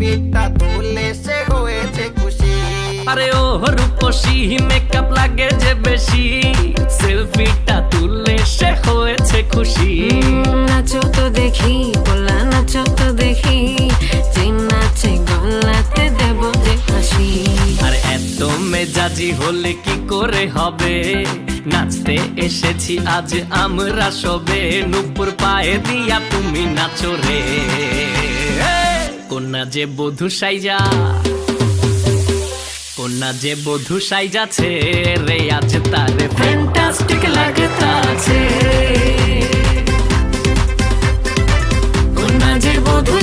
সেলফিটা তুলে সে হয়েছে খুশি। আরে ও রূপসী মেকআপ লাগে যে বেশি। সেলফিটা তুললে সে হয়েছে খুশি। নাচো তো দেখি পোলা নাচো তো দেখি। যে নাচে গলাতে দেব যে হাসি। আর এত মেজাজি হলে কি করে হবে? নাচতে এসেছি আজ আমরা সবে। নুপুর পায়ে দিয়া তুমি নাচো রে। কন্যা যে বধু সাইজা, কন্যা যে বধু সাইজাছে রে, আজ তার ফ্যান্টাস্টিক লাগতাছে। কন্যা যে বধু